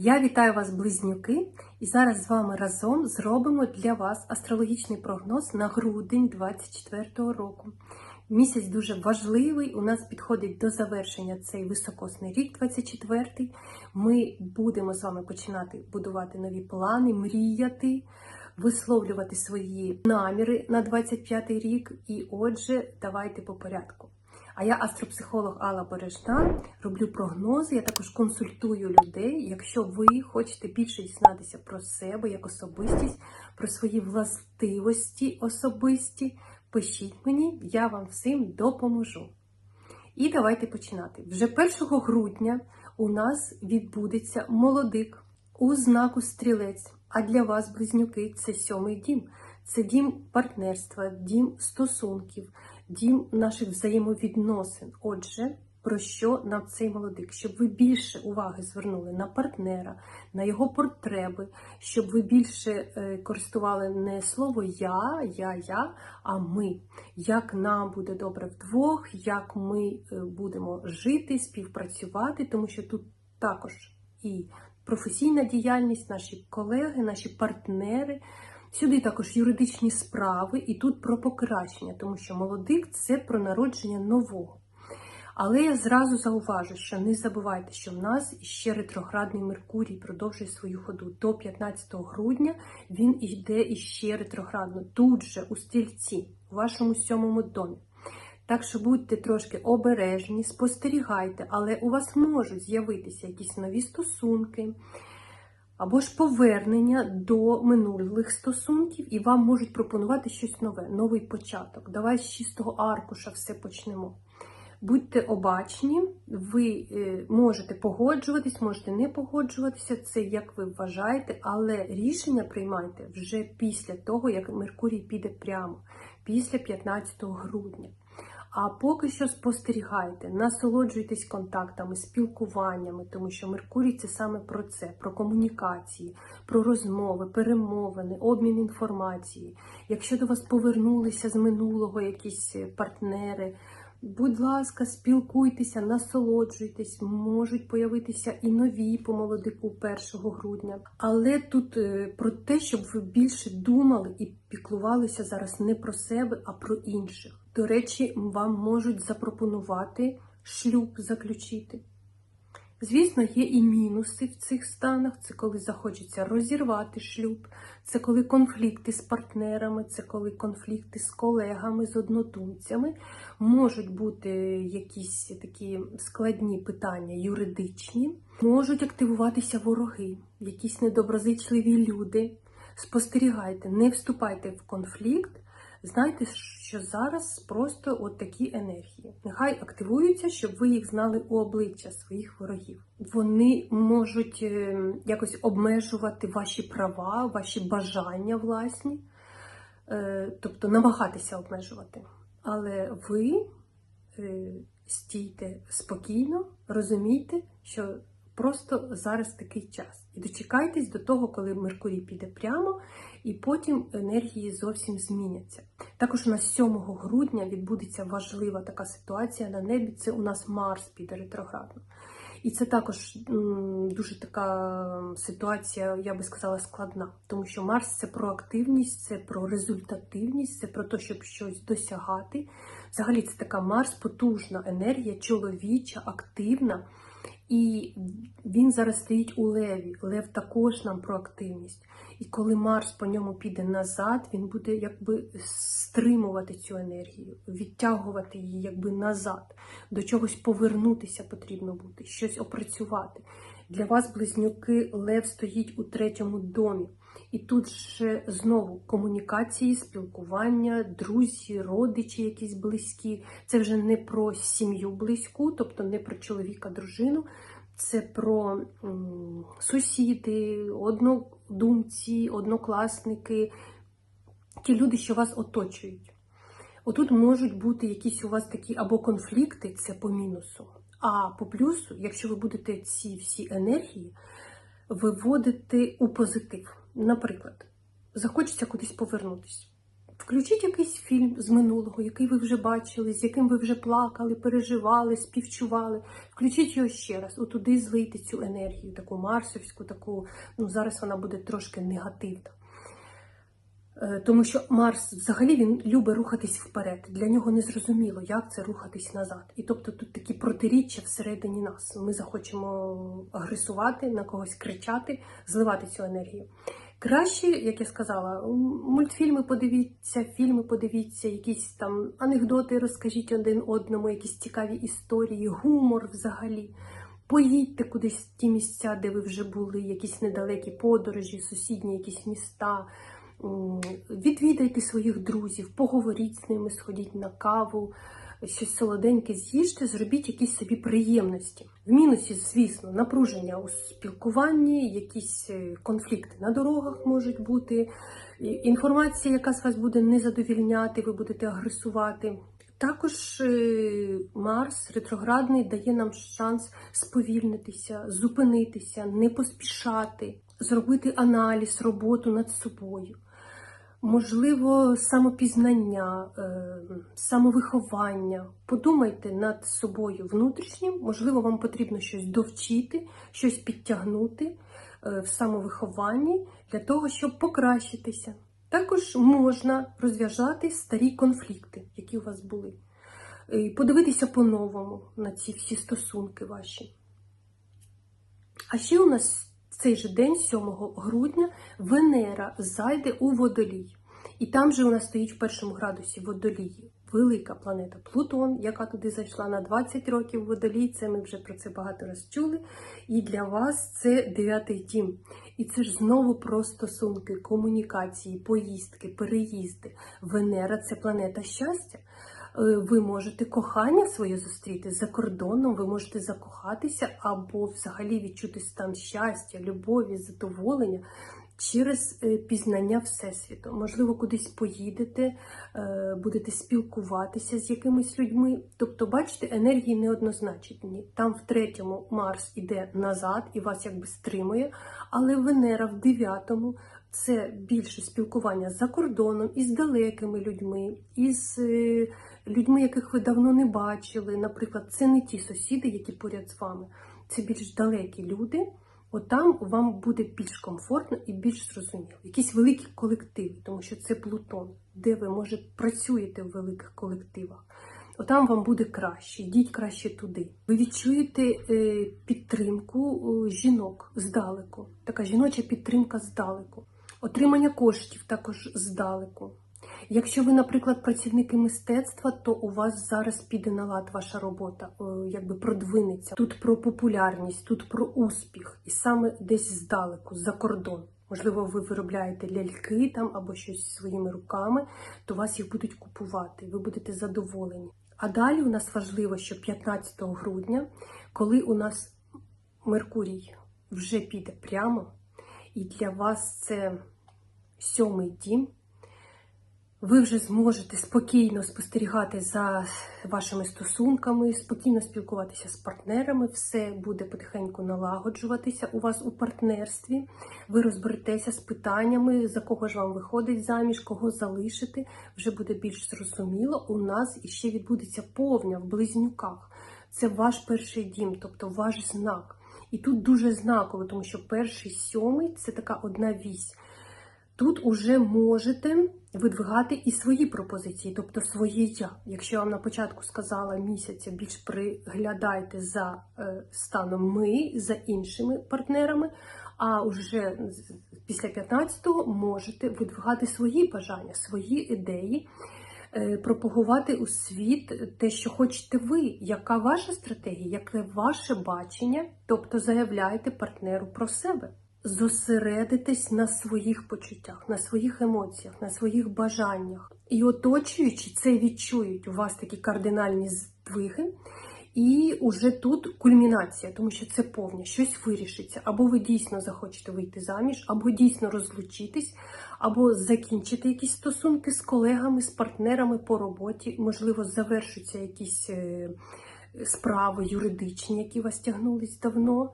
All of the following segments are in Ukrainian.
Я вітаю вас, близнюки, і зараз з вами разом зробимо для вас астрологічний прогноз на грудень 2024 року. Місяць дуже важливий. У нас підходить до завершення цей високосний рік, 24 Ми будемо з вами починати будувати нові плани, мріяти, висловлювати свої наміри на 25 рік. І отже, давайте по порядку. А я астропсихолог Алла Бережна, роблю прогнози, я також консультую людей. Якщо ви хочете більше дізнатися про себе як особистість, про свої властивості особисті, пишіть мені, я вам всім допоможу. І давайте починати. Вже 1 грудня у нас відбудеться молодик у знаку стрілець. А для вас, близнюки, це сьомий дім. Це дім партнерства, дім стосунків, дім наших взаємовідносин. Отже, про що нам цей молодик? Щоб ви більше уваги звернули на партнера, на його потреби, щоб ви більше е, користували не слово я, я, я, а ми. Як нам буде добре вдвох, як ми е, будемо жити, співпрацювати, тому що тут також і професійна діяльність, наші колеги, наші партнери. Сюди також юридичні справи, і тут про покращення, тому що молодик це про народження нового. Але я зразу зауважу, що не забувайте, що в нас ще ретроградний Меркурій продовжує свою ходу. До 15 грудня він йде іще ретроградно, тут же у стільці, у вашому сьомому домі. Так що будьте трошки обережні, спостерігайте, але у вас можуть з'явитися якісь нові стосунки або ж повернення до минулих стосунків, і вам можуть пропонувати щось нове, новий початок. Давай з чистого аркуша все почнемо. Будьте обачні, ви е, можете погоджуватись, можете не погоджуватися, це як ви вважаєте, але рішення приймайте вже після того, як Меркурій піде прямо, після 15 грудня. А поки що спостерігайте, насолоджуйтесь контактами, спілкуваннями, тому що Меркурій це саме про це, про комунікації, про розмови, перемовини, обмін інформацією. Якщо до вас повернулися з минулого якісь партнери, будь ласка, спілкуйтеся, насолоджуйтесь, можуть появитися і нові по молодику 1 грудня. Але тут е, про те, щоб ви більше думали і піклувалися зараз не про себе, а про інших. До речі, вам можуть запропонувати шлюб заключити. Звісно, є і мінуси в цих станах. Це коли захочеться розірвати шлюб, це коли конфлікти з партнерами, це коли конфлікти з колегами, з однодумцями. Можуть бути якісь такі складні питання юридичні, можуть активуватися вороги, якісь недоброзичливі люди. Спостерігайте, не вступайте в конфлікт. Знайте, що зараз просто от такі енергії. Нехай активуються, щоб ви їх знали у обличчя своїх ворогів. Вони можуть е, якось обмежувати ваші права, ваші бажання власні, е, тобто намагатися обмежувати. Але ви е, стійте спокійно, розумійте, що просто зараз такий час. І дочекайтесь до того, коли Меркурій піде прямо, і потім енергії зовсім зміняться. Також у нас 7 грудня відбудеться важлива така ситуація на небі. Це у нас Марс піде ретроградно. І це також дуже така ситуація, я би сказала, складна, тому що Марс це про активність, це про результативність, це про те, щоб щось досягати. Взагалі, це така Марс, потужна енергія, чоловіча, активна. І він зараз стоїть у леві. Лев також нам про активність. І коли Марс по ньому піде назад, він буде якби стримувати цю енергію, відтягувати її якби назад. До чогось повернутися потрібно бути, щось опрацювати. Для вас, близнюки, Лев стоїть у третьому домі. І тут ще знову комунікації, спілкування, друзі, родичі, якісь близькі. Це вже не про сім'ю близьку, тобто не про чоловіка, дружину. Це про м, сусіди, однодумці, однокласники, ті люди, що вас оточують. Отут можуть бути якісь у вас такі або конфлікти, це по мінусу. А по плюсу, якщо ви будете ці всі енергії виводити у позитив. Наприклад, захочеться кудись повернутися. Включіть якийсь фільм з минулого, який ви вже бачили, з яким ви вже плакали, переживали, співчували. Включіть його ще раз, отуди злийте цю енергію, таку марсовську, таку, ну зараз вона буде трошки негативна. Е, Тому що Марс взагалі він любить рухатись вперед. Для нього не зрозуміло, як це рухатись назад. І тобто тут такі протиріччя всередині нас. Ми захочемо агресувати, на когось кричати, зливати цю енергію. Краще, як я сказала, мультфільми подивіться, фільми подивіться, якісь там анекдоти розкажіть один одному, якісь цікаві історії, гумор взагалі. Поїдьте кудись в ті місця, де ви вже були, якісь недалекі подорожі, сусідні якісь міста. Відвідайте своїх друзів, поговоріть з ними, сходіть на каву, щось солоденьке з'їжте, зробіть якісь собі приємності. В мінусі, звісно, напруження у спілкуванні, якісь е, конфлікти на дорогах можуть бути, інформація, яка з вас буде не задовільняти, ви будете агресувати. Також е, Марс ретроградний дає нам шанс сповільнитися, зупинитися, не поспішати, зробити аналіз, роботу над собою. Можливо, самопізнання, е, самовиховання. Подумайте над собою внутрішнім. Можливо, вам потрібно щось довчити, щось підтягнути е, в самовихованні для того, щоб покращитися. Також можна розв'яжати старі конфлікти, які у вас були. І подивитися по-новому на ці всі стосунки ваші. А ще у нас цей же день, 7 грудня, Венера зайде у водолій. І там же нас стоїть в першому градусі водолії. Велика планета Плутон, яка туди зайшла на 20 років водолій. Це ми вже про це багато раз чули. І для вас це дев'ятий дім. І це ж знову про стосунки, комунікації, поїздки, переїзди. Венера це планета щастя. Е, Ви можете кохання своє зустріти за кордоном, ви можете закохатися або взагалі відчути стан щастя, любові, задоволення через е, пізнання Всесвіту. Можливо, кудись поїдете, е, будете спілкуватися з якимись людьми. Тобто, бачите, енергії неоднозначні. Там в третьому Марс іде назад і вас якби стримує, але Венера в дев'ятому. Це більше спілкування за кордоном із далекими людьми, із людьми, яких ви давно не бачили. Наприклад, це не ті сусіди, які поряд з вами, це більш далекі люди. Отам вам буде більш комфортно і більш зрозуміло. Якісь великі колективи, тому що це Плутон, де ви, може, працюєте в великих колективах. Отам вам буде краще, йдіть краще туди. Ви відчуєте е, підтримку е, жінок здалеку, така жіноча підтримка здалеку, отримання коштів також здалеку. Якщо ви, наприклад, працівники мистецтва, то у вас зараз піде на лад ваша робота, е, якби продвинеться. Тут про популярність, тут про успіх, і саме десь здалеку, за кордон. Можливо, ви виробляєте ляльки там або щось своїми руками, то вас їх будуть купувати, ви будете задоволені. А далі у нас важливо, що 15 грудня, коли у нас Меркурій вже піде прямо, і для вас це сьомий дім, ви вже зможете спокійно спостерігати за вашими стосунками, спокійно спілкуватися з партнерами. Все буде потихеньку налагоджуватися у вас у партнерстві. Ви розберетеся з питаннями, за кого ж вам виходить заміж, кого залишити. Вже буде більш зрозуміло. У нас іще відбудеться повня в близнюках. Це ваш перший дім, тобто ваш знак. І тут дуже знаково, тому що перший сьомий це така одна вісь. Тут уже можете видвигати і свої пропозиції, тобто своє я. Якщо я вам на початку сказала місяця, більш приглядайте за е, станом ми, за іншими партнерами, а вже після 15-го можете видвигати свої бажання, свої ідеї, е, пропагувати у світ те, що хочете ви, яка ваша стратегія, яке ваше бачення, тобто заявляйте партнеру про себе. Зосередитесь на своїх почуттях, на своїх емоціях, на своїх бажаннях. І оточуючи це відчують у вас такі кардинальні здвиги. І уже тут кульмінація, тому що це повня, щось вирішиться. Або ви дійсно захочете вийти заміж, або дійсно розлучитись, або закінчити якісь стосунки з колегами, з партнерами по роботі. Можливо, завершуться якісь е, справи юридичні, які вас тягнулись давно.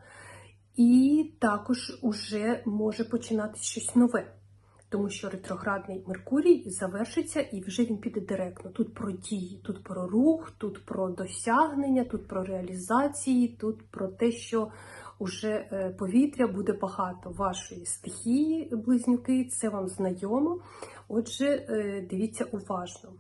І також уже може починатись щось нове. тому що ретроградний Меркурій завершиться і вже він піде директно. Тут про дії, тут про рух, тут про досягнення, тут про реалізації, тут про те, що уже е, повітря буде багато вашої стихії, близнюки, це вам знайомо. Отже, е, дивіться уважно.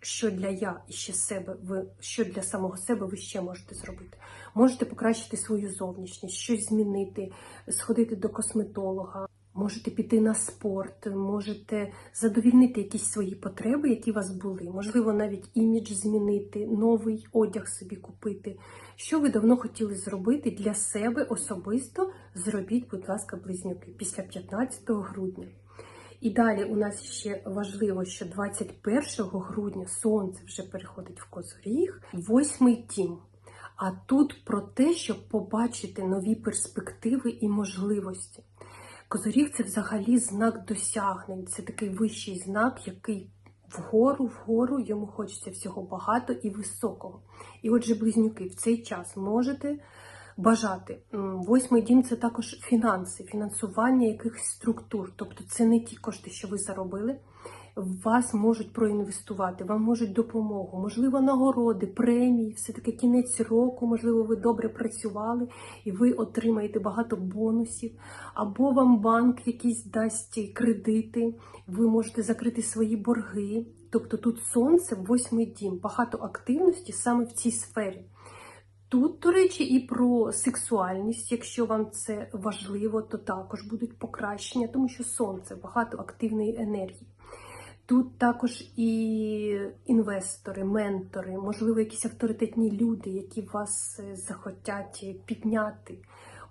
Що для я і ще себе ви що для самого себе ви ще можете зробити? Можете покращити свою зовнішність, щось змінити, сходити до косметолога, можете піти на спорт, можете задовільнити якісь свої потреби, які у вас були. Можливо, навіть імідж змінити, новий одяг собі купити. Що ви давно хотіли зробити для себе особисто? Зробіть, будь ласка, близнюки після 15 грудня. І далі у нас ще важливо, що 21 грудня сонце вже переходить в Козоріг, восьмий дім. А тут про те, щоб побачити нові перспективи і можливості. Козоріг це взагалі знак досягнень, це такий вищий знак, який вгору, вгору йому хочеться всього багато і високого. І отже, близнюки, в цей час можете бажати. Восьмий дім це також фінанси, фінансування якихось структур. Тобто це не ті кошти, що ви заробили. В вас можуть проінвестувати, вам можуть допомогу, можливо, нагороди, премії, все-таки кінець року, можливо, ви добре працювали і ви отримаєте багато бонусів, або вам банк якийсь дасть кредити, ви можете закрити свої борги. Тобто тут сонце, восьмий дім, багато активності саме в цій сфері. Тут, до речі, і про сексуальність, якщо вам це важливо, то також будуть покращення, тому що сонце багато активної енергії. Тут також і інвестори, ментори, можливо, якісь авторитетні люди, які вас е, захотять підняти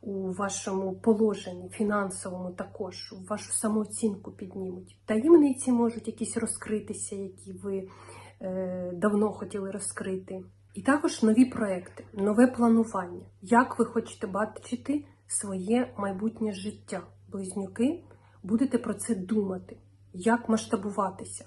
у вашому положенні, фінансовому також, вашу самооцінку піднімуть. Таємниці можуть якісь розкритися, які ви е, давно хотіли розкрити. І також нові проекти, нове планування. Як ви хочете бачити своє майбутнє життя? Близнюки, будете про це думати, як масштабуватися.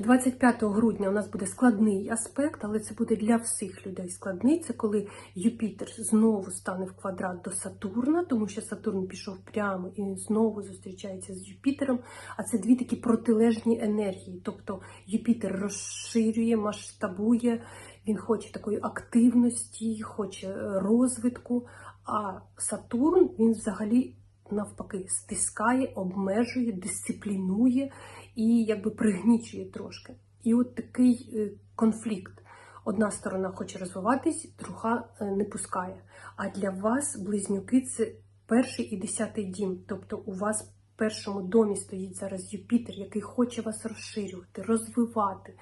25 грудня у нас буде складний аспект, але це буде для всіх людей складний. Це коли Юпітер знову стане в квадрат до Сатурна, тому що Сатурн пішов прямо і знову зустрічається з Юпітером. А це дві такі протилежні енергії. Тобто Юпітер розширює, масштабує, він хоче такої активності, хоче е, розвитку. А Сатурн він взагалі навпаки стискає, обмежує, дисциплінує і якби пригнічує трошки. І от такий е, конфлікт. Одна сторона хоче розвиватись, друга е, не пускає. А для вас близнюки це перший і десятий дім. Тобто у вас в першому домі стоїть зараз Юпітер, який хоче вас розширювати, розвивати,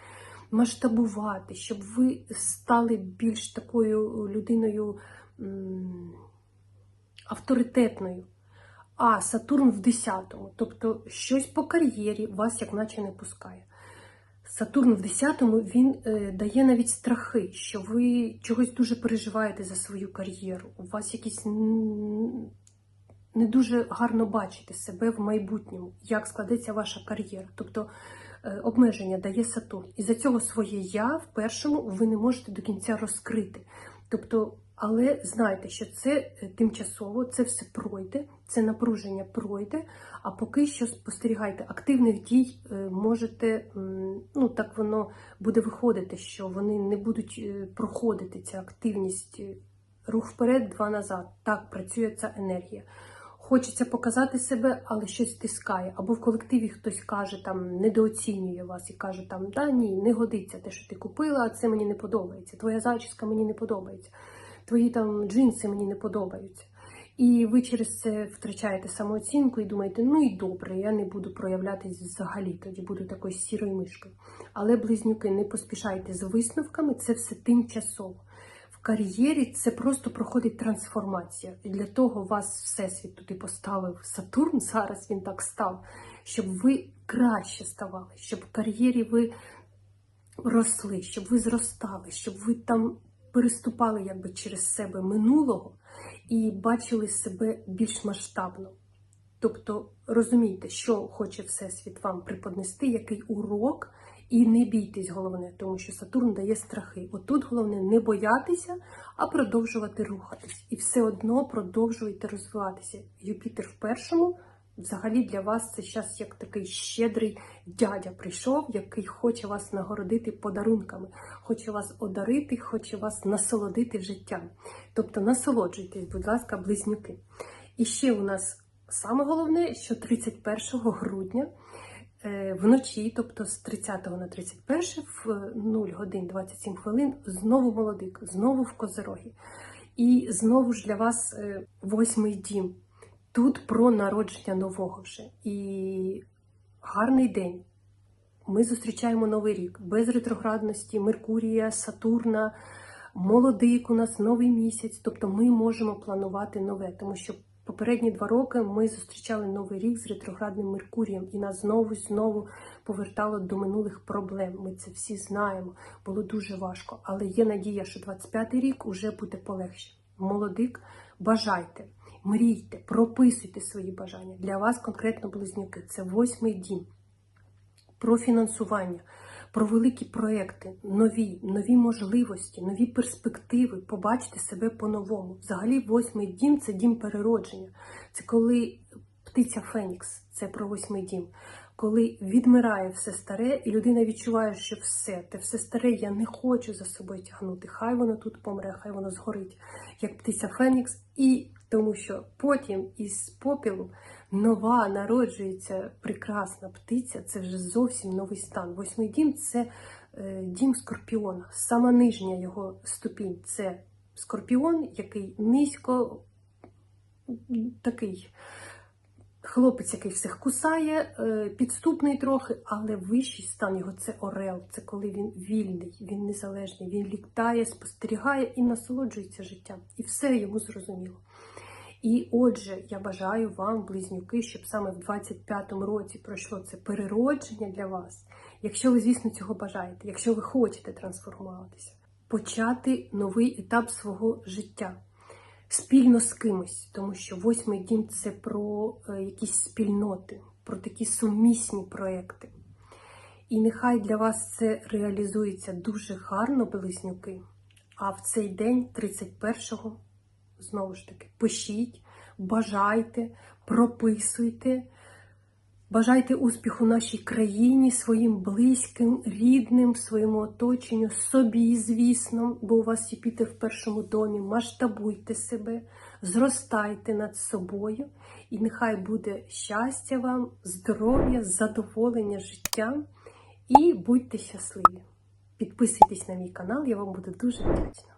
масштабувати, щоб ви стали більш такою людиною авторитетною. А Сатурн в 10-му, тобто щось по кар'єрі вас як наче не пускає. Сатурн в 10-му він е, дає навіть страхи, що ви чогось дуже переживаєте за свою кар'єру. У вас якісь не дуже гарно бачите себе в майбутньому, як складеться ваша кар'єра. Тобто е, обмеження дає Сатурн. І за цього своє я в першому ви не можете до кінця розкрити. Тобто, але знайте, що це е, тимчасово, це все пройде, це напруження пройде. А поки що спостерігайте, активних дій е, можете, ну так воно буде виходити, що вони не будуть е, проходити ця активність. Рух вперед, два назад. Так працює ця енергія. Хочеться показати себе, але щось тискає. Або в колективі хтось каже, там недооцінює вас і каже, там да ні, не годиться те, що ти купила, а це мені не подобається. Твоя зачіска мені не подобається, твої там джинси мені не подобаються. І ви через це втрачаєте самооцінку і думаєте, ну і добре, я не буду проявлятись взагалі, тоді буду такою сірою мишкою. Але близнюки, не поспішайте з висновками, це все тимчасово. В кар'єрі це просто проходить трансформація. І для того вас Всесвіт туди поставив Сатурн, зараз він так став, щоб ви краще ставали, щоб в кар'єрі ви росли, щоб ви зростали, щоб ви там переступали якби через себе минулого і бачили себе більш масштабно. Тобто розумійте, що хоче Всесвіт вам преподнести, який урок, І не бійтесь, головне, тому що Сатурн дає страхи. Отут головне не боятися, а продовжувати рухатись. І все одно продовжуйте розвиватися. Юпітер в першому. Взагалі для вас це зараз як такий щедрий дядя прийшов, який хоче вас нагородити подарунками, хоче вас одарити, хоче вас насолодити життям. Тобто насолоджуйтесь, будь ласка, близнюки. І ще у нас саме головне, що 31 грудня е, вночі, тобто з 30 на 31, в 0 годин 27 хвилин, знову молодик, знову в Козерогі. І знову ж для вас е, восьмий дім. Тут про народження нового вже. І гарний день. Ми зустрічаємо новий рік без ретроградності, Меркурія, Сатурна, молодик у нас новий місяць. Тобто ми можемо планувати нове, тому що попередні два роки ми зустрічали новий рік з ретроградним Меркурієм, і нас знову знову повертало до минулих проблем. Ми це всі знаємо. Було дуже важко. Але є надія, що 25-й рік уже буде полегше. Молодик, бажайте. Мрійте, прописуйте свої бажання. Для вас конкретно близнюки це восьмий дім. Про фінансування, про великі проекти, нові, нові можливості, нові перспективи, побачити себе по-новому. Взагалі, восьмий дім це дім переродження. Це коли птиця Фенікс, це про восьмий дім. Коли відмирає все старе, і людина відчуває, що все, те все старе, я не хочу за собою тягнути. Хай воно тут помре, хай воно згорить, як птиця Фенікс, і тому що потім із попілу нова народжується прекрасна птиця, це вже зовсім новий стан. Восьмий дім це е, дім скорпіона. Сама нижня його ступінь це скорпіон, який низько такий. Хлопець, який всіх кусає, е, підступний трохи, але вищий стан його це орел. Це коли він вільний, він незалежний, він літає, спостерігає і насолоджується життям. І все йому зрозуміло. І отже, я бажаю вам, близнюки, щоб саме в 25-му році пройшло це переродження для вас, якщо ви, звісно, цього бажаєте, якщо ви хочете трансформуватися, почати новий етап свого життя спільно з кимось, тому що восьмий дім це про е, якісь спільноти, про такі сумісні проекти. І нехай для вас це реалізується дуже гарно, близнюки. А в цей день, 31-го, знову ж таки, пишіть, бажайте, прописуйте. Бажайте успіху нашій країні, своїм близьким, рідним, своєму оточенню, собі, звісно, бо у вас Юпітер в першому домі. Масштабуйте себе, зростайте над собою, і нехай буде щастя вам, здоров'я, задоволення життям і будьте щасливі. Підписуйтесь на мій канал, я вам буду дуже вдячна.